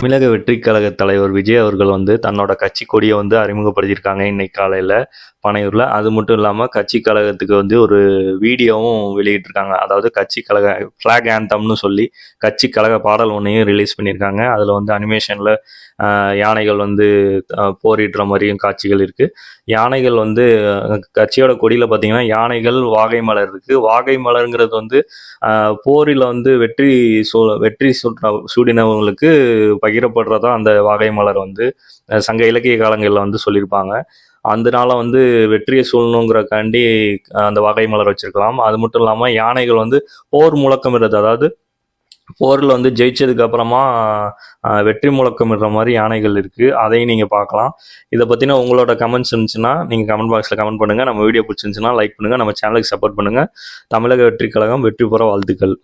தமிழக வெற்றி கழக தலைவர் விஜய் அவர்கள் வந்து தன்னோட கட்சி கொடியை வந்து அறிமுகப்படுத்தியிருக்காங்க இன்னைக்கு காலையில் பனையூரில். அது மட்டும் இல்லாமல் கட்சி கழகத்துக்கு வந்து ஒரு வீடியோவும் வெளியிட்டிருக்காங்க. அதாவது கட்சி கழக ஃப்ளாக் ஆந்தம்னு சொல்லி கட்சி கழக பாடல் ஒன்றையும் ரிலீஸ் பண்ணியிருக்காங்க. அதில் வந்து அனிமேஷனில் யானைகள் வந்து போரிடுற மாதிரியும் காட்சிகள் இருக்குது யானைகள் வந்து கட்சியோட கொடியில் பார்த்தீங்கன்னா யானைகள் வாகை மலர் இருக்குது வாகை மலருங்கிறது வந்து போரில் வந்து வெற்றி சூ வெற்றி சூட்ட சூடினவங்களுக்கு பகிரப்படுறதா அந்த வாகை மலர் வந்து சங்க இலக்கிய காலங்களில் வந்து சொல்லியிருப்பாங்க அதனால வந்து வெற்றியை சூழணுங்கிறக்காண்டி அந்த வாகை மலர் வச்சிருக்கலாம். அது மட்டும் இல்லாமல் யானைகள் வந்து போர் முழக்கமிடுறது அதாவது போரில் வந்து ஜெயிச்சதுக்கு அப்புறமா அஹ், வெற்றி முழக்கமிடுற மாதிரி யானைகள் இருக்குது அதையும் நீங்கள் பார்க்கலாம். இதை பற்றின உங்களோட கமெண்ட்ஸ் இருந்துச்சுன்னா நீங்கள் கமெண்ட் பாக்ஸில் கமெண்ட் பண்ணுங்கள் நம்ம வீடியோ பிடிச்சிருந்துச்சுன்னா லைக் பண்ணுங்கள் நம்ம சேனலுக்கு சப்போர்ட் பண்ணுங்கள் தமிழக வெற்றி கழகம் வெற்றி பெற வாழ்த்துக்கள்.